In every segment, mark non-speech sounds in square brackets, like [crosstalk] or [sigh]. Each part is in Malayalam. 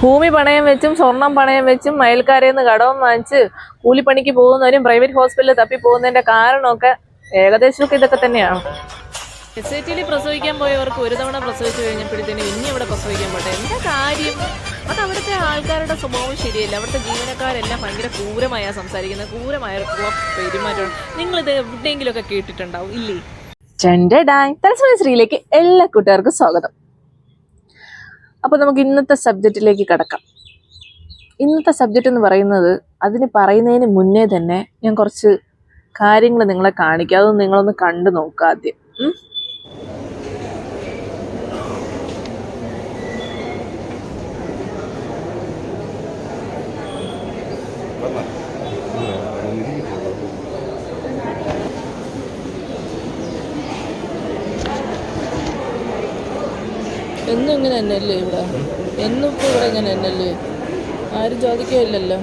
ഭൂമി പണയം വെച്ചും സ്വർണം പണയം വെച്ചും അയൽക്കാരെ നിന്ന് കടവും വാങ്ങിച്ച് കൂലിപ്പണിക്ക് പോകുന്നവരും പ്രൈവറ്റ് ഹോസ്പിറ്റലിൽ തപ്പി പോകുന്നതിന്റെ കാരണമൊക്കെ ഏകദേശമൊക്കെ ഇതൊക്കെ തന്നെയാണ്. എസ് ഐ ടിയിൽ പ്രസവിക്കാൻ പോയവർക്ക് ഒരു തവണ പ്രസവിച്ചു കഴിഞ്ഞപ്പോഴത്തേനും ഇനി അവിടെ പ്രസവിക്കാൻ പോട്ടെ? എന്താ കാര്യം? അത് അവിടുത്തെ ആൾക്കാരുടെ സ്വഭാവം ശരിയല്ല. അവിടുത്തെ ജീവനക്കാരെല്ലാം ഭയങ്കര ക്രൂരമായ സംസാരിക്കുന്നത്. ക്രൂരമായ പെരുമാറ്റമാണ്. നിങ്ങളിത് എവിടെയെങ്കിലുമൊക്കെ കേട്ടിട്ടുണ്ടാവും ഇല്ലേ? ചെണ്ടഡായ് തലസ്മയ ശ്രീയിലേക്ക് എല്ലാ കൂട്ടുകാർക്കും സ്വാഗതം. അപ്പോൾ നമുക്ക് ഇന്നത്തെ സബ്ജക്റ്റിലേക്ക് കിടക്കാം. ഇന്നത്തെ സബ്ജക്റ്റ് എന്ന് പറയുന്നത് അതിന് പറയുന്നതിന് മുന്നേ തന്നെ ഞാൻ കുറച്ച് കാര്യങ്ങൾ നിങ്ങളെ കാണിക്കാം. അതൊന്ന് നിങ്ങളൊന്ന് കണ്ടു നോക്കുക ആദ്യം? എന്നും ഇങ്ങനെ തന്നെയല്ലേ ഇവിടെ? എന്നും ഇപ്പോൾ ഇവിടെ ഇങ്ങനെ തന്നെയല്ലേ? ആരും ചോദിക്കുകയില്ലല്ലോ.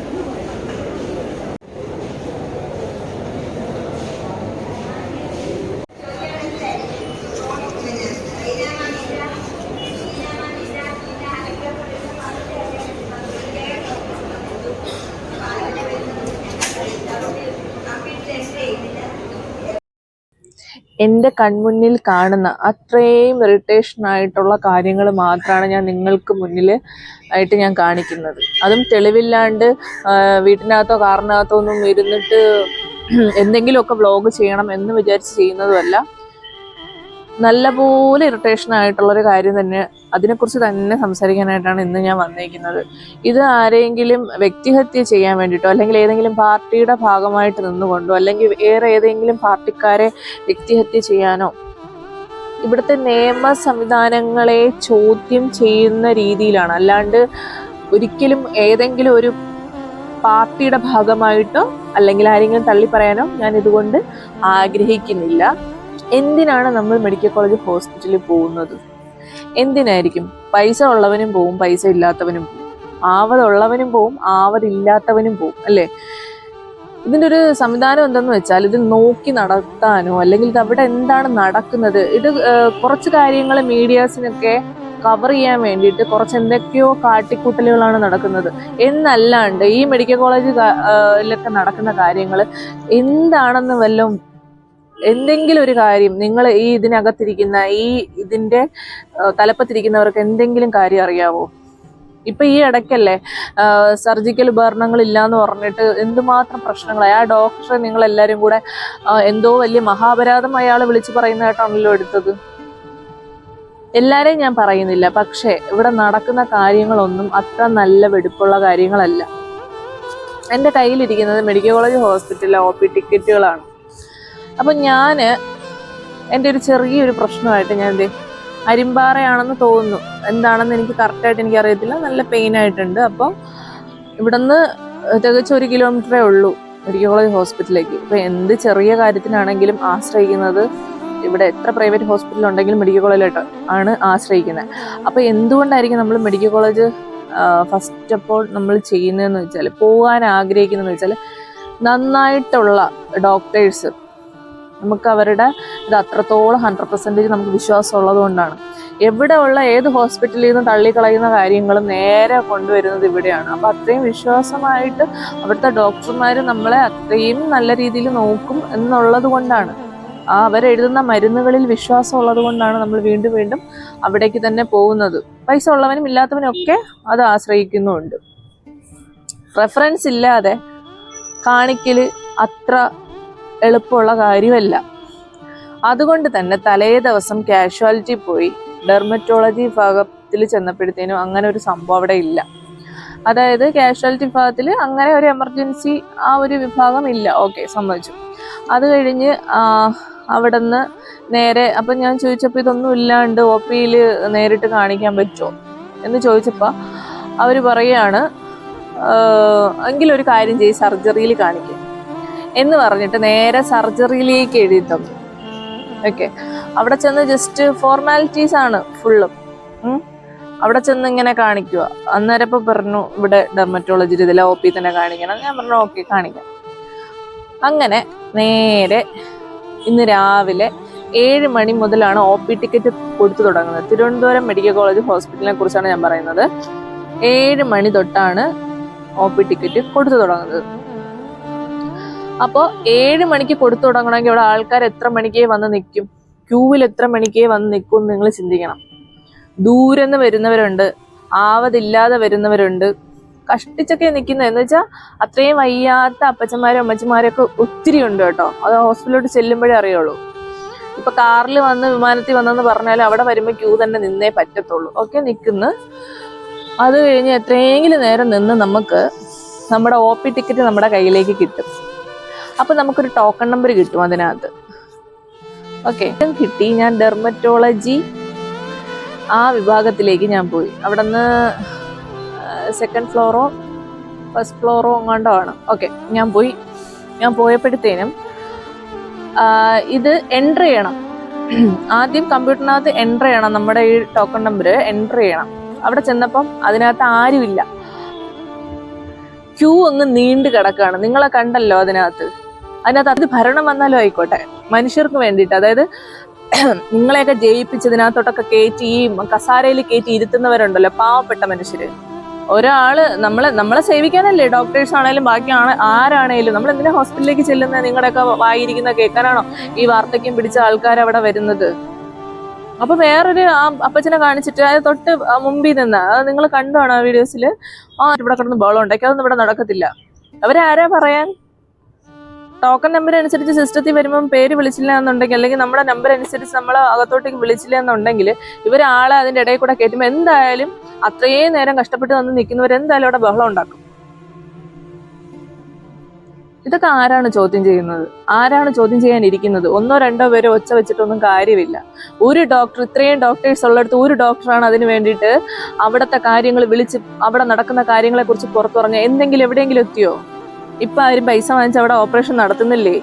എന്റെ കൺമുന്നിൽ കാണുന്ന അത്രയും ഇറിറ്റേഷൻ ആയിട്ടുള്ള കാര്യങ്ങൾ മാത്രമാണ് ഞാൻ നിങ്ങൾക്ക് മുന്നിൽ ആയിട്ട് ഞാൻ കാണിക്കുന്നത്. അതും തെളിവില്ലാണ്ട് വീട്ടിനകത്തോ കാറിനകത്തോ ഒന്നും ഇരുന്നിട്ട് എന്തെങ്കിലുമൊക്കെ വ്ലോഗ് ചെയ്യണം എന്ന് വിചാരിച്ച് ചെയ്യുന്നതുമല്ല. നല്ലപോലെ ഇറിറ്റേഷൻ ആയിട്ടുള്ളൊരു കാര്യം തന്നെ അതിനെക്കുറിച്ച് തന്നെ സംസാരിക്കാനായിട്ടാണ് ഇന്ന് ഞാൻ വന്നിരിക്കുന്നത് ഇത് ആരെങ്കിലും വ്യക്തിഹത്യ ചെയ്യാൻ വേണ്ടിയിട്ടോ അല്ലെങ്കിൽ ഏതെങ്കിലും പാർട്ടിയുടെ ഭാഗമായിട്ട് നിന്നുകൊണ്ടോ അല്ലെങ്കിൽ വേറെ ഏതെങ്കിലും പാർട്ടിക്കാരെ വ്യക്തിഹത്യ ചെയ്യാനോ ഇവിടുത്തെ നിയമ സംവിധാനങ്ങളെ ചോദ്യം ചെയ്യുന്ന രീതിയിലാണ്. അല്ലാണ്ട് ഒരിക്കലും ഏതെങ്കിലും ഒരു പാർട്ടിയുടെ ഭാഗമായിട്ടോ അല്ലെങ്കിൽ ആരെങ്കിലും തള്ളി പറയാനോ ഞാൻ ഇതുകൊണ്ട് ആഗ്രഹിക്കുന്നില്ല. എന്തിനാണ് നമ്മൾ മെഡിക്കൽ കോളേജ് ഹോസ്പിറ്റലിൽ പോകുന്നത്? എന്തിനായിരിക്കും? പൈസ ഉള്ളവനും പോവും പൈസ ഇല്ലാത്തവനും പോവും. ആവതുള്ളവനും പോവും ആവതില്ലാത്തവനും പോവും അല്ലേ? ഇതിന്റെ ഒരു സംവിധാനം എന്തെന്ന് വെച്ചാൽ ഇത് നോക്കി നടത്താനോ അല്ലെങ്കിൽ ഇത് അവിടെ എന്താണ് നടക്കുന്നത് ഇത് കുറച്ച് കാര്യങ്ങൾ മീഡിയാസിനൊക്കെ കവർ ചെയ്യാൻ വേണ്ടിയിട്ട് കുറച്ച് എന്തൊക്കെയോ കാട്ടിക്കൂട്ടലുകളാണ് നടക്കുന്നത്. എന്നല്ലാണ്ട് ഈ മെഡിക്കൽ കോളേജിലൊക്കെ നടക്കുന്ന കാര്യങ്ങൾ എന്താണെന്ന് വല്ലതും എന്തെങ്കിലും ഒരു കാര്യം നിങ്ങൾ ഈ ഇതിനകത്തിരിക്കുന്ന ഈ ഇതിന്റെ തലപ്പത്തിരിക്കുന്നവർക്ക് എന്തെങ്കിലും കാര്യം അറിയാവോ? ഇപ്പൊ ഈ ഇടയ്ക്കല്ലേ സർജിക്കൽ ഉപകരണങ്ങൾ ഇല്ലാന്ന് പറഞ്ഞിട്ട് എന്തുമാത്രം പ്രശ്നങ്ങളായി ആ ഡോക്ടറെ നിങ്ങൾ എല്ലാരും കൂടെ എന്തോ വലിയ മഹാപരാധം അയാൾ വിളിച്ചു പറയുന്നതായിട്ടാണല്ലോ എടുത്തത്. എല്ലാരെയും ഞാൻ പറയുന്നില്ല പക്ഷേ ഇവിടെ നടക്കുന്ന കാര്യങ്ങളൊന്നും അത്ര നല്ല വെടുപ്പുള്ള കാര്യങ്ങളല്ല. എന്റെ കയ്യിലിരിക്കുന്നത് മെഡിക്കൽ കോളേജ് ഹോസ്പിറ്റലിലെ ഒ പി ടിക്കറ്റുകളാണ്. അപ്പം ഞാൻ എന്റെ ഒരു ചെറിയൊരു പ്രശ്നമായിട്ട് ഞാൻ എന്ത് അരിമ്പാറയാണെന്ന് തോന്നുന്നു. എന്താണെന്ന് എനിക്ക് കറക്റ്റായിട്ട് എനിക്ക് അറിയത്തില്ല. നല്ല പെയിൻ ആയിട്ടുണ്ട്. അപ്പോൾ ഇവിടുന്ന് തികച്ചും ഒരു കിലോമീറ്ററേ ഉള്ളൂ മെഡിക്കൽ കോളേജ് ഹോസ്പിറ്റലിലേക്ക്. ഇപ്പം എന്ത് ചെറിയ കാര്യത്തിനാണെങ്കിലും ആശ്രയിക്കുന്നത് ഇവിടെ എത്ര പ്രൈവറ്റ് ഹോസ്പിറ്റൽ ഉണ്ടെങ്കിലും മെഡിക്കൽ കോളേജിലോട്ട് ആണ് ആശ്രയിക്കുന്നത്. അപ്പോൾ എന്തുകൊണ്ടായിരിക്കും നമ്മൾ medical college first of all നമ്മൾ ചെയ്യുന്നതെന്ന് വെച്ചാൽ പോകാൻ ആഗ്രഹിക്കുന്നതെന്ന് വെച്ചാൽ നന്നായിട്ടുള്ള ഡോക്ടേഴ്സ് നമുക്ക് അവരുടെ ഇത് അത്രത്തോളം ഹൺഡ്രഡ് പെർസെന്റേജ് നമുക്ക് വിശ്വാസം ഉള്ളത് കൊണ്ടാണ് എവിടെ ഉള്ള ഏത് ഹോസ്പിറ്റലിൽ നിന്ന് തള്ളിക്കളയുന്ന കാര്യങ്ങളും നേരെ കൊണ്ടുവരുന്നത് ഇവിടെയാണ്. അപ്പം അത്രയും വിശ്വാസമായിട്ട് അവിടുത്തെ ഡോക്ടർമാർ നമ്മളെ അത്രയും നല്ല രീതിയിൽ നോക്കും എന്നുള്ളത് കൊണ്ടാണ്. ആ അവരെഴുതുന്ന മരുന്നുകളിൽ വിശ്വാസം ഉള്ളത് കൊണ്ടാണ് നമ്മൾ വീണ്ടും വീണ്ടും അവിടേക്ക് തന്നെ പോകുന്നത്. പൈസ ഉള്ളവനും ഇല്ലാത്തവനും ഒക്കെ അത് ആശ്രയിക്കുന്നുമുണ്ട്. റെഫറൻസ് ഇല്ലാതെ കാണിക്കൽ അത്ര എളുപ്പമുള്ള കാര്യമല്ല. അതുകൊണ്ട് തന്നെ തലേ ദിവസം കാഷ്വാലിറ്റി പോയി ഡെർമറ്റോളജി വിഭാഗത്തിൽ ചെന്നപ്പോഴത്തേനും അങ്ങനെ ഒരു സംഭവം അവിടെ ഇല്ല. അതായത് കാഷ്വാലിറ്റി വിഭാഗത്തിൽ അങ്ങനെ ഒരു എമർജൻസി ആ ഒരു വിഭാഗം ഇല്ല. ഓക്കെ സമ്മതിച്ചു. അത് കഴിഞ്ഞ് അവിടെ നിന്ന് നേരെ അപ്പം ഞാൻ ചോദിച്ചപ്പോൾ ഇതൊന്നും ഇല്ലാണ്ട് ഒ പിയിൽ നേരിട്ട് കാണിക്കാൻ പറ്റുമോ എന്ന് ചോദിച്ചപ്പോൾ അവർ പറയുകയാണ് "ആഹ്, എങ്കിലൊരു കാര്യം ചെയ്യും സർജറിയിൽ കാണിക്കും. എന്ന് പറഞ്ഞിട്ട് നേരെ സർജറിയിലേക്ക് എഴുതി തന്നു ഓക്കെ അവിടെ ചെന്ന് ജസ്റ്റ് ഫോർമാലിറ്റീസ് ആണ് ഫുള്ളും അവിടെ ചെന്ന് ഇങ്ങനെ കാണിക്കുക അന്നേരം ഇപ്പൊ പറഞ്ഞു ഇവിടെ ഡെർമറ്റോളജി ഇതിലെ ഒ പി തന്നെ കാണിക്കണം. ഞാൻ പറഞ്ഞു ഓക്കെ കാണിക്കാം. അങ്ങനെ നേരെ ഇന്ന് രാവിലെ ഏഴ് മണി മുതലാണ് ഒ പി ടിക്കറ്റ് കൊടുത്തു തുടങ്ങുന്നത്. തിരുവനന്തപുരം മെഡിക്കൽ കോളേജ് ഹോസ്പിറ്റലിനെ കുറിച്ചാണ് ഞാൻ പറയുന്നത്. ഏഴ് മണി തൊട്ടാണ് ഒ പി ടിക്കറ്റ് കൊടുത്തു തുടങ്ങുന്നത്. അപ്പോൾ ഏഴ് മണിക്ക് കൊടുത്തു തുടങ്ങണമെങ്കിൽ ഇവിടെ ആൾക്കാർ എത്ര മണിക്കേ വന്ന് നിൽക്കും? ക്യൂവിൽ എത്ര മണിക്കേ വന്ന് നിൽക്കും നിങ്ങൾ ചിന്തിക്കണം. ദൂരെ നിന്ന് വരുന്നവരുണ്ട് ആവതില്ലാതെ വരുന്നവരുണ്ട്. കഷ്ടിച്ചൊക്കെ നിൽക്കുന്നത് എന്ന് വെച്ചാൽ അത്രയും വയ്യാത്ത അപ്പച്ചന്മാരും അമ്മച്ചന്മാരൊക്കെ ഒത്തിരി ഉണ്ട് കേട്ടോ. അത് ഹോസ്പിറ്റലിലോട്ട് ചെല്ലുമ്പോഴേ അറിയുള്ളൂ. ഇപ്പൊ കാറിൽ വന്ന് വിമാനത്തിൽ വന്നെന്ന് പറഞ്ഞാൽ അവിടെ വരുമ്പോൾ ക്യൂ തന്നെ നിന്നേ പറ്റത്തുള്ളൂ. ഓക്കെ നിൽക്കുന്നു. അത് കഴിഞ്ഞ് എത്രയെങ്കിലും നേരം നിന്ന് നമുക്ക് നമ്മുടെ ഒ പി ടിക്കറ്റ് നമ്മുടെ കയ്യിലേക്ക് കിട്ടും. അപ്പൊ നമുക്കൊരു ടോക്കൺ നമ്പർ കിട്ടും അതിനകത്ത്. ഓക്കെ കിട്ടി. ഞാൻ ഡെർമറ്റോളജി ആ വിഭാഗത്തിലേക്ക് ഞാൻ പോയി. അവിടെ നിന്ന് സെക്കൻഡ് ഫ്ലോറോ ഫസ്റ്റ് ഫ്ലോറോ എങ്ങാണ്ടോ ആണ്. ഓക്കെ ഞാൻ പോയി. ഞാൻ പോയപ്പോഴത്തേനും ഇത് എന്റർ ചെയ്യണം. ആദ്യം കമ്പ്യൂട്ടറിനകത്ത് എന്റർ ചെയ്യണം. നമ്മുടെ ഈ ടോക്കൺ നമ്പർ എന്റർ ചെയ്യണം. അവിടെ ചെന്നപ്പം അതിനകത്ത് ആരുമില്ല. ക്യൂ അങ്ങ് നീണ്ടു കിടക്കുകയാണ് നിങ്ങളെ കണ്ടല്ലോ അതിനകത്ത്. അതിനകത്ത് അത് ഭരണം വന്നാലും ആയിക്കോട്ടെ. മനുഷ്യർക്ക് വേണ്ടിയിട്ട്. അതായത് [clears throat] നിങ്ങളെയൊക്കെ ജയിപ്പിച്ചതിനകത്തോട്ടൊക്കെ കയറ്റി ഈ കസാരയിൽ കയറ്റി ഇരുത്തുന്നവരുണ്ടല്ലോ പാവപ്പെട്ട മനുഷ്യര്. ഒരാൾ നമ്മളെ നമ്മളെ സേവിക്കാനല്ലേ? ഡോക്ടേഴ്സ് ആണേലും ബാക്കി ആണ് ആരാണേലും. നമ്മൾ എന്തിനാ ഹോസ്പിറ്റലിലേക്ക് ചെല്ലുന്ന? നിങ്ങളുടെയൊക്കെ വായിരിക്കുന്ന കേൾക്കാനാണോ ഈ വാർത്തയ്ക്കും പിടിച്ച ആൾക്കാർ അവിടെ വരുന്നത്? അപ്പൊ വേറൊരു ആ അപ്പച്ചനെ കാണിച്ചിട്ട് അത് തൊട്ട് മുമ്പിൽ നിന്ന് അത് നിങ്ങൾ കണ്ടോ ആ വീഡിയോസിൽ ആ ഇവിടെ കിടന്ന് ബോളം ഉണ്ടാക്കി അതൊന്നും ഇവിടെ നടക്കത്തില്ല. അവരാരാ പറയാൻ? ടോക്കൺ നമ്പർ അനുസരിച്ച് സിസ്റ്റത്തിൽ വരുമ്പം പേര് വിളിച്ചില്ല എന്നുണ്ടെങ്കിൽ അല്ലെങ്കിൽ നമ്മുടെ നമ്പർ അനുസരിച്ച് നമ്മൾ അകത്തോട്ടേക്ക് വിളിച്ചില്ല എന്നുണ്ടെങ്കിൽ ഇവർ ആളെ അതിന്റെ ഇടയിൽ കൂടെ കയറ്റുമ്പോൾ എന്തായാലും അത്രയും നേരം കഷ്ടപ്പെട്ട് വന്ന് നിൽക്കുന്നവർ എന്തായാലും അവിടെ ബഹളം ഉണ്ടാക്കും. ഇതൊക്കെ ആരാണ് ചോദ്യം ചെയ്യുന്നത്? ആരാണ് ചോദ്യം ചെയ്യാനിരിക്കുന്നത് ഒന്നോ രണ്ടോ പേരോ ഒച്ച വെച്ചിട്ടൊന്നും കാര്യമില്ല. ഒരു ഡോക്ടർ ഇത്രയും ഡോക്ടേഴ്സ് ഉള്ളിടത്ത് ഒരു ഡോക്ടറാണ് അതിന് വേണ്ടിയിട്ട് അവിടുത്തെ കാര്യങ്ങൾ വിളിച്ച് അവിടെ നടക്കുന്ന കാര്യങ്ങളെക്കുറിച്ച് പുറത്തു പറഞ്ഞ എന്തെങ്കിലും എവിടെയെങ്കിലും എത്തിയോ? ഇപ്പൊ ആരും പൈസ വാങ്ങിച്ച് അവിടെ ഓപ്പറേഷൻ നടത്തുന്നില്ലേ?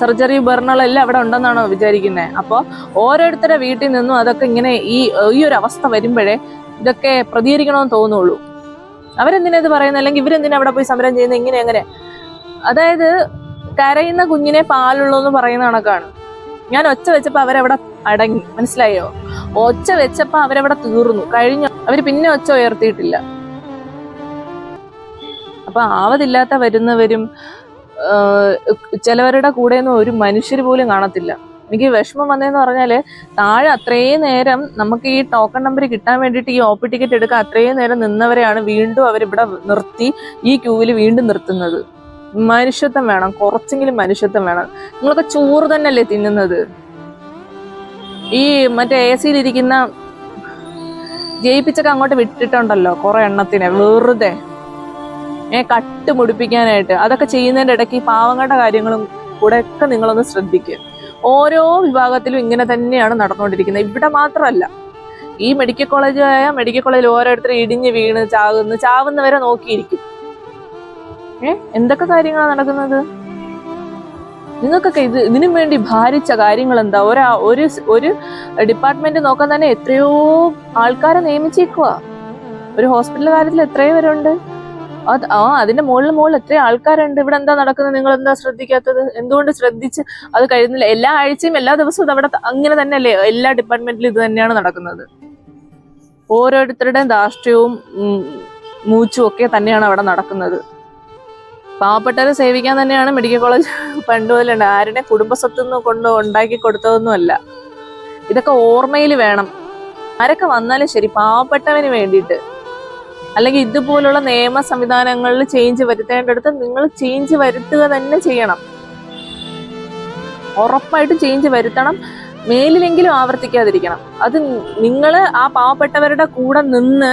സർജറി ഉപകരണങ്ങളെല്ലാം അവിടെ ഉണ്ടെന്നാണോ വിചാരിക്കുന്നത് അപ്പോൾ ഓരോരുത്തരുടെ വീട്ടിൽ നിന്നും അതൊക്കെ ഇങ്ങനെ ഈ ഈ ഒരു അവസ്ഥ വരുമ്പോഴേ ഇതൊക്കെ പ്രതികരിക്കണമെന്ന് തോന്നുള്ളൂ. അവരെന്തിനാ ഇത് പറയുന്നത് അല്ലെങ്കിൽ ഇവരെന്തിനാ അവിടെ പോയി സമരം ചെയ്യുന്നത് ഇങ്ങനെ അങ്ങനെ. അതായത് കരയുന്ന കുഞ്ഞിനെ പാലുള്ളൂ എന്ന് പറയുന്ന കണക്കാണ്. ഞാൻ ഒച്ച വെച്ചപ്പോ അവരവിടെ അടങ്ങി. മനസ്സിലായോ? ഒച്ച വെച്ചപ്പോ അവരവിടെ തീർന്നു. കഴിഞ്ഞു അവർ പിന്നെ ഒച്ച ഉയർത്തിയിട്ടില്ല. അപ്പൊ ആവതില്ലാത്ത വരുന്നവരും ചിലവരുടെ കൂടെ ഒന്നും ഒരു മനുഷ്യർ പോലും കാണത്തില്ല. എനിക്ക് വിഷമം വന്നതെന്ന് പറഞ്ഞാൽ താഴെ അത്രയും നേരം നമുക്ക് ഈ ടോക്കൺ നമ്പർ കിട്ടാൻ വേണ്ടിയിട്ട് ഈ ഓപ്പി ടിക്കറ്റ് എടുക്കാൻ അത്രയും നേരം നിന്നവരെയാണ് വീണ്ടും അവരിവിടെ നിർത്തി ഈ ക്യൂവിൽ വീണ്ടും നിർത്തുന്നത്. മനുഷ്യത്വം വേണം കുറച്ചെങ്കിലും മനുഷ്യത്വം വേണം. നിങ്ങളൊക്കെ ചോറ് തന്നെയല്ലേ തിന്നുന്നത്? ഈ മറ്റേ എ സിയിലിരിക്കുന്ന ജയിപ്പിച്ചൊക്കെ അങ്ങോട്ട് വിട്ടിട്ടുണ്ടല്ലോ കുറെ എണ്ണത്തിനെ വെറുതെ. കട്ട് മുടിപ്പിക്കാനായിട്ട്. അതൊക്കെ ചെയ്യുന്നതിന്റെ ഇടയ്ക്ക് ഈ പാവങ്ങളുടെ കാര്യങ്ങളും കൂടെ ഒക്കെ നിങ്ങളൊന്ന് ശ്രദ്ധിക്കുക ഓരോ വിഭാഗത്തിലും ഇങ്ങനെ തന്നെയാണ് നടന്നുകൊണ്ടിരിക്കുന്നത്. ഇവിടെ മാത്രമല്ല ഈ മെഡിക്കൽ കോളേജ് ആയ മെഡിക്കൽ കോളേജിൽ ഓരോരുത്തർ ഇടിഞ്ഞ് വീണ് ചാകുന്നു ചാവുന്നവരെ നോക്കിയിരിക്കും. ഏ എന്തൊക്കെ കാര്യങ്ങളാണ് നടക്കുന്നത്? നിങ്ങൾക്കൊക്കെ ഇത് ഇതിനു വേണ്ടി ഭാരിച്ച കാര്യങ്ങൾ എന്താ ഒരാ ഒരു ഒരു ഡിപ്പാർട്ട്മെന്റ് നോക്കാൻ തന്നെ എത്രയോ ആൾക്കാരെ നിയമിച്ചേക്കുക ഒരു ഹോസ്പിറ്റൽ കാര്യത്തിൽ എത്രയോ പേരുണ്ട്. ആ അതിന്റെ മുകളിൽ മുകളിൽ എത്ര ആൾക്കാരുണ്ട്. ഇവിടെ എന്താ നടക്കുന്നത്? നിങ്ങൾ എന്താ ശ്രദ്ധിക്കാത്തത്? എന്തുകൊണ്ട് ശ്രദ്ധിച്ച് അത് കഴിയുന്നില്ല? എല്ലാ ആഴ്ചയും എല്ലാ ദിവസവും അവിടെ അങ്ങനെ തന്നെയല്ലേ? എല്ലാ ഡിപ്പാർട്ട്മെന്റിലും ഇത് തന്നെയാണ് നടക്കുന്നത്. ഓരോരുത്തരുടെയും ധാർഷ്ട്യവും മൂച്ചും ഒക്കെ തന്നെയാണ് അവിടെ നടക്കുന്നത്. പാവപ്പെട്ടവരെ സേവിക്കാൻ തന്നെയാണ് മെഡിക്കൽ കോളേജ് [laughs] പണ്ട് മുതലുണ്ട്. ആരുടെ കുടുംബസ്വത്ത് നിന്ന് കൊണ്ട് ഉണ്ടാക്കി കൊടുത്തതൊന്നുമല്ല. ഇതൊക്കെ ഓർമ്മയിൽ വേണം. ആരൊക്കെ വന്നാലും ശരി പാവപ്പെട്ടവന് വേണ്ടിയിട്ട്. അല്ലെങ്കിൽ ഇതുപോലുള്ള നിയമ സംവിധാനങ്ങളിൽ ചേഞ്ച് വരുത്തേണ്ടടുത്ത് നിങ്ങൾ ചേഞ്ച് വരുത്തുക തന്നെ ചെയ്യണം. ഉറപ്പായിട്ടും ചേഞ്ച് വരുത്തണം. മേലിലെങ്കിലും ആവർത്തിക്കാതിരിക്കണം. അത് നിങ്ങൾ ആ പാവപ്പെട്ടവരുടെ കൂടെ നിന്ന്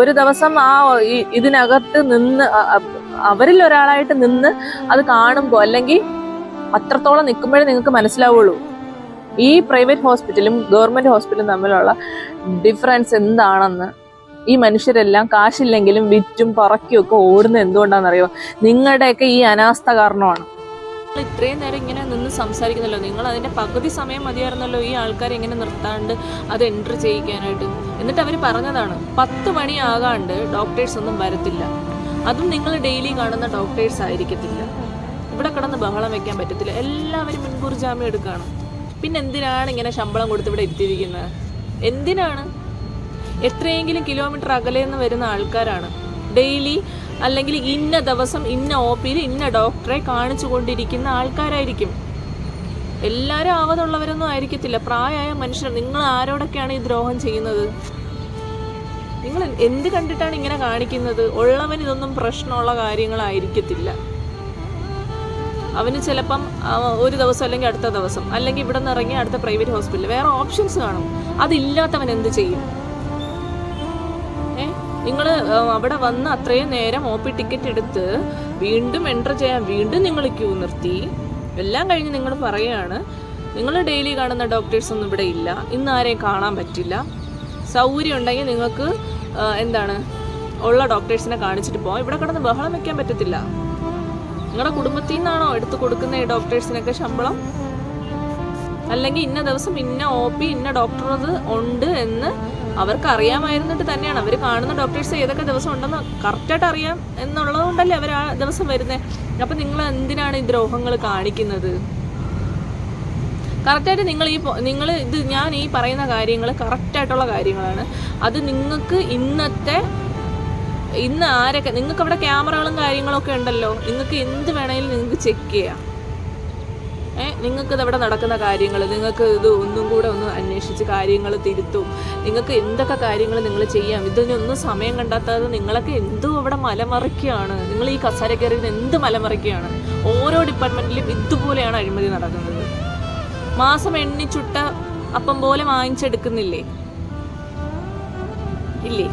ഒരു ദിവസം ആ ഇതിനകത്ത് നിന്ന് അവരിൽ ഒരാളായിട്ട് നിന്ന് അത് കാണുമ്പോൾ അല്ലെങ്കിൽ അത്രത്തോളം നിൽക്കുമ്പോഴേ നിങ്ങൾക്ക് മനസ്സിലാവുള്ളൂ. ഈ പ്രൈവറ്റ് ഹോസ്പിറ്റലും ഗവൺമെന്റ് ഹോസ്പിറ്റലും തമ്മിലുള്ള ഡിഫറൻസ് എന്താണെന്ന്. ഈ മനുഷ്യരെല്ലാം കാശില്ലെങ്കിലും വിറ്റും പറക്കിയും ഒക്കെ ഓടുന്നത് എന്തുകൊണ്ടാണെന്നറിയോ? നിങ്ങളുടെയൊക്കെ ഈ അനാസ്ഥ കാരണമാണ്. ഇത്രയും നേരം ഇങ്ങനെ നിന്ന് സംസാരിക്കുന്നല്ലോ. നിങ്ങൾ അതിന്റെ പകുതി സമയം മതിയായിരുന്നല്ലോ ഈ ആൾക്കാരെ ഇങ്ങനെ നിർത്താണ്ട് അത് എൻട്രി ചെയ്യിക്കാനായിട്ട്. എന്നിട്ട് അവർ പറഞ്ഞതാണ് പത്ത് മണിയാകാണ്ട് ഡോക്ടേഴ്സ് ഒന്നും വരത്തില്ല. അതും നിങ്ങൾ ഡെയിലി കാണുന്ന ഡോക്ടേഴ്സ് ആയിരിക്കത്തില്ല. ഇവിടെ കിടന്ന് ബഹളം വെക്കാൻ പറ്റത്തില്ല. എല്ലാവരും മുൻകൂർ ജാമ്യം എടുക്കുകയാണ് പിന്നെ എന്തിനാണ് ഇങ്ങനെ ശമ്പളം കൊടുത്ത് ഇവിടെ എത്തിയിരിക്കുന്നത്? എന്തിനാണ്? എത്രയെങ്കിലും കിലോമീറ്റർ അകലെ നിന്ന് വരുന്ന ആൾക്കാരാണ്. ഡെയിലി അല്ലെങ്കിൽ ഇന്ന ദിവസം ഇന്ന ഒ പിയിൽ ഇന്ന ഡോക്ടറെ കാണിച്ചു കൊണ്ടിരിക്കുന്ന ആൾക്കാരായിരിക്കും. എല്ലാവരും ആവതുള്ളവരൊന്നും ആയിരിക്കത്തില്ല. പ്രായമായ മനുഷ്യർ. നിങ്ങൾ ആരോടൊക്കെയാണ് ഈ ദ്രോഹം ചെയ്യുന്നത്? നിങ്ങൾ എന്ത് കണ്ടിട്ടാണ് ഇങ്ങനെ കാണിക്കുന്നത്? ഉള്ളവൻ ഇതൊന്നും പ്രശ്നമുള്ള കാര്യങ്ങളായിരിക്കത്തില്ല. അവന് ചിലപ്പം ഒരു ദിവസം അല്ലെങ്കിൽ അടുത്ത ദിവസം അല്ലെങ്കിൽ ഇവിടെ നിന്ന് ഇറങ്ങി അടുത്ത പ്രൈവറ്റ് ഹോസ്പിറ്റലിൽ വേറെ ഓപ്ഷൻസ് കാണും. അതില്ലാത്തവൻ എന്ത് ചെയ്യും? നിങ്ങൾ അവിടെ വന്ന് അത്രയും നേരം ഒ പി ടിക്കറ്റ് എടുത്ത് വീണ്ടും എന്റർ ചെയ്യാൻ വീണ്ടും നിങ്ങൾ ക്യൂ നിർത്തി. എല്ലാം കഴിഞ്ഞ് നിങ്ങൾ പറയുകയാണ് നിങ്ങൾ ഡെയിലി കാണുന്ന ഡോക്ടേഴ്സ് ഒന്നും ഇവിടെ ഇല്ല. ഇന്ന് ആരെയും കാണാൻ പറ്റില്ല. സൗകര്യം ഉണ്ടെങ്കിൽ നിങ്ങൾക്ക് എന്താണ് ഉള്ള ഡോക്ടേഴ്സിനെ കാണിച്ചിട്ട് പോകാം ഇവിടെ കിടന്ന് ബഹളം വെക്കാൻ പറ്റത്തില്ല. നിങ്ങളുടെ കുടുംബത്തിൽ നിന്നാണോ എടുത്തു കൊടുക്കുന്ന ഈ ഡോക്ടേഴ്സിനൊക്കെ ശമ്പളം? അല്ലെങ്കിൽ ഇന്ന ദിവസം ഇന്ന ഒ പി ഇന്ന ഡോക്ടർ ഉണ്ട് എന്ന് അവർക്ക് അറിയാമായിരുന്നിട്ട് തന്നെയാണ്. അവർ കാണുന്ന ഡോക്ടേഴ്സ് ഏതൊക്കെ ദിവസം ഉണ്ടെന്ന് കറക്റ്റായിട്ട് അറിയാം എന്നുള്ളതുകൊണ്ടല്ലേ അവർ ആ ദിവസം വരുന്നത് അപ്പം നിങ്ങൾ എന്തിനാണ് ഈ ദ്രോഹങ്ങൾ കാണിക്കുന്നത്? കറക്റ്റായിട്ട് നിങ്ങൾ ഈ നിങ്ങൾ ഇത് ഞാൻ ഈ പറയുന്ന കാര്യങ്ങൾ കറക്റ്റായിട്ടുള്ള കാര്യങ്ങളാണ്. അത് നിങ്ങൾക്ക് ഇന്നത്തെ ഇന്ന് ആരൊക്കെ നിങ്ങൾക്ക് അവിടെ ക്യാമറകളും കാര്യങ്ങളൊക്കെ ഉണ്ടല്ലോ. നിങ്ങൾക്ക് എന്ത് വേണമെങ്കിലും നിങ്ങൾക്ക് ചെക്ക് ചെയ്യാം. നിങ്ങൾക്ക് ഇതവിടെ നടക്കുന്ന കാര്യങ്ങൾ നിങ്ങൾക്ക് ഇത് ഒന്നും കൂടെ ഒന്ന് അന്വേഷിച്ച് കാര്യങ്ങൾ തിരുത്തും. നിങ്ങൾക്ക് എന്തൊക്കെ കാര്യങ്ങൾ നിങ്ങൾ ചെയ്യാം? ഇതിനൊന്നും സമയം കണ്ടെത്താതെ നിങ്ങളൊക്കെ എന്തോ അവിടെ മലമറിക്കുകയാണ്. നിങ്ങൾ ഈ കസാര കയറിയത് എന്ത് മലമറിക്കുകയാണ്? ഓരോ ഡിപ്പാർട്ട്മെന്റിലും ഇതുപോലെയാണ് അഴിമതി നടക്കുന്നത്. മാസം എണ്ണിച്ചുട്ട അപ്പം പോലെ വാങ്ങിച്ചെടുക്കുന്നില്ലേ? ഇല്ലേ?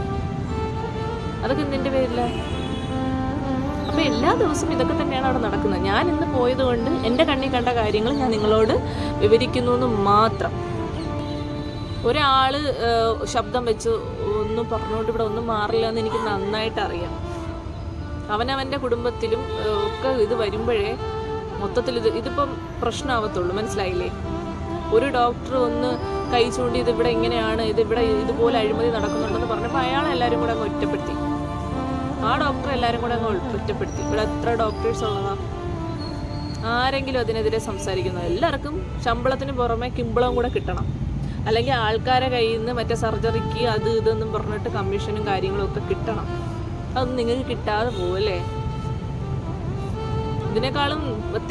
അതൊക്കെ എന്തിന്റെ പേരില? അപ്പൊ എല്ലാ ദിവസവും ഇതൊക്കെ തന്നെയാണ് അവിടെ നടക്കുന്നത്. ഞാൻ ഇന്ന് പോയത് കൊണ്ട് എന്റെ കണ്ണിൽ കണ്ട കാര്യങ്ങൾ ഞാൻ നിങ്ങളോട് വിവരിക്കുന്നു എന്ന് മാത്രം. ഒരാൾ ശബ്ദം വെച്ച് ഒന്നും പറഞ്ഞുകൊണ്ട് ഇവിടെ ഒന്നും മാറില്ല എന്ന് എനിക്ക് നന്നായിട്ട് അറിയാം. അവനവന്റെ കുടുംബത്തിലും ഒക്കെ ഇത് വരുമ്പോഴേ മൊത്തത്തിൽ ഇത് ഇതിപ്പം പ്രശ്നമാവത്തുള്ളൂ മനസ്സിലായില്ലേ? ഒരു ഡോക്ടർ ഒന്ന് കൈ ചൂണ്ടി ഇത് ഇവിടെ ഇങ്ങനെയാണ് ഇത് ഇവിടെ ഇതുപോലെ അഴിമതി നടക്കുന്നുണ്ടെന്ന് പറഞ്ഞപ്പോൾ അയാളെല്ലാവരും കൂടെ അങ്ങ് ഒറ്റപ്പെടുത്തി. ആ ഡോക്ടർ എല്ലാവരും കൂടെ അങ്ങ് ഒറ്റപ്പെടുത്തി. ഇവിടെ എത്ര ഡോക്ടേഴ്സ് ഉള്ളതാ? ആരെങ്കിലും അതിനെതിരെ സംസാരിക്കുന്നു. എല്ലാവർക്കും ശമ്പളത്തിന് പുറമെ കിമ്പളം കൂടെ കിട്ടണം. അല്ലെങ്കിൽ ആൾക്കാരെ കയ്യിൽ നിന്ന് മറ്റേ സർജറിക്ക് അത് ഇതെന്നും പറഞ്ഞിട്ട് കമ്മീഷനും കാര്യങ്ങളും ഒക്കെ കിട്ടണം. അതൊന്നും നിങ്ങൾക്ക് കിട്ടാതെ പോവല്ലേ? ഇതിനേക്കാളും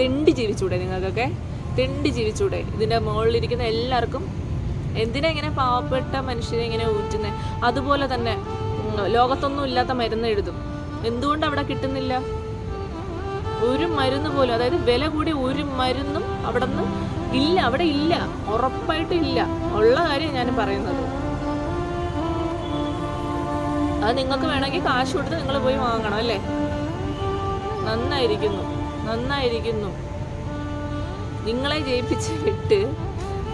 തെണ്ടി ജീവിച്ചൂടെ നിങ്ങൾക്കൊക്കെ? തെണ്ടി ജീവിച്ചൂടെ? ഇതിന്റെ മുകളിലിരിക്കുന്ന എല്ലാവർക്കും എന്തിനാ ഇങ്ങനെ പാവപ്പെട്ട മനുഷ്യരെ ഇങ്ങനെ ഊറ്റുന്നത് അതുപോലെ തന്നെ ഉം, ലോകത്തൊന്നും ഇല്ലാത്ത മരുന്ന് എഴുതും. എന്തുകൊണ്ട് അവിടെ കിട്ടുന്നില്ല? ഒരു മരുന്ന് പോലും അതായത് വില കൂടി ഒരു മരുന്നും അവിടെ നിന്ന് ഇല്ല അവിടെ ഇല്ല. ഉറപ്പായിട്ടും ഇല്ല. ഉള്ള കാര്യം ഞാൻ പറയുന്നത്. അത് നിങ്ങൾക്ക് വേണമെങ്കിൽ കാശ് കൊടുത്ത് നിങ്ങൾ പോയി വാങ്ങണം അല്ലേ? നന്നായിരിക്കുന്നു. നന്നായിരിക്കുന്നു. നിങ്ങളെ ജയിപ്പിച്ച് വിട്ട്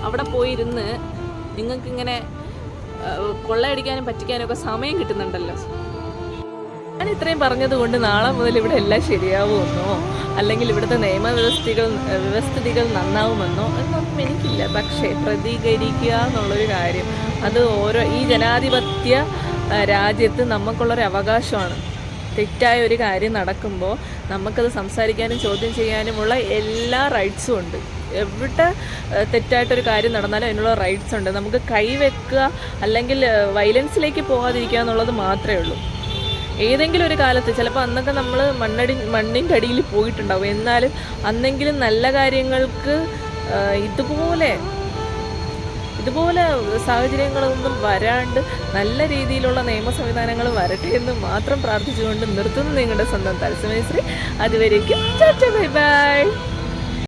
അവിടെ പോയിരുന്ന് നിങ്ങൾക്ക് ഇങ്ങനെ കൊള്ളയടിക്കാനും പറ്റിക്കാനും ഒക്കെ സമയം കിട്ടുന്നുണ്ടല്ലോ. ഞാൻ ഇത്രയും പറഞ്ഞത് കൊണ്ട് നാളെ മുതൽ ഇവിടെ എല്ലാം ശരിയാവുമെന്നോ അല്ലെങ്കിൽ ഇവിടുത്തെ നിയമവ്യവസ്ഥകൾ വ്യവസ്ഥിതികൾ നന്നാവുമെന്നോ എന്നൊന്നും എനിക്കില്ല. പക്ഷേ പ്രതികരിക്കുക എന്നുള്ളൊരു കാര്യം അത് ഓരോ ഈ ജനാധിപത്യ രാജ്യത്ത് നമുക്കുള്ളൊരു അവകാശമാണ്. തെറ്റായ ഒരു കാര്യം നടക്കുമ്പോൾ നമുക്കത് സംസാരിക്കാനും ചോദ്യം ചെയ്യാനുമുള്ള എല്ലാ റൈറ്റ്സും ഉണ്ട്. എവിടെ തെറ്റായിട്ടൊരു കാര്യം നടന്നാലും അതിനുള്ള റൈറ്റ്സ് ഉണ്ട്. നമുക്ക് കൈവെക്കുക അല്ലെങ്കിൽ വയലൻസിലേക്ക് പോകാതിരിക്കുക എന്നുള്ളത് മാത്രമേ ഉള്ളൂ. ഏതെങ്കിലും ഒരു കാലത്ത് ചിലപ്പോൾ അന്നൊക്കെ നമ്മൾ മണ്ണടി മണ്ണിന്റെ അടിയിൽ പോയിട്ടുണ്ടാവും. എന്നാലും അന്നെങ്കിലും നല്ല കാര്യങ്ങൾക്ക് ഇതുപോലെ ഇതുപോലെ സാഹചര്യങ്ങളൊന്നും വരാണ്ട് നല്ല രീതിയിലുള്ള നിയമ സംവിധാനങ്ങൾ വരട്ടെ എന്ന് മാത്രം പ്രാർത്ഥിച്ചുകൊണ്ട് നിർത്തുന്നു നിങ്ങളുടെ സ്വന്തം തത്സമയശ്രീ. അതുവരേക്കും ബൈ ബൈ.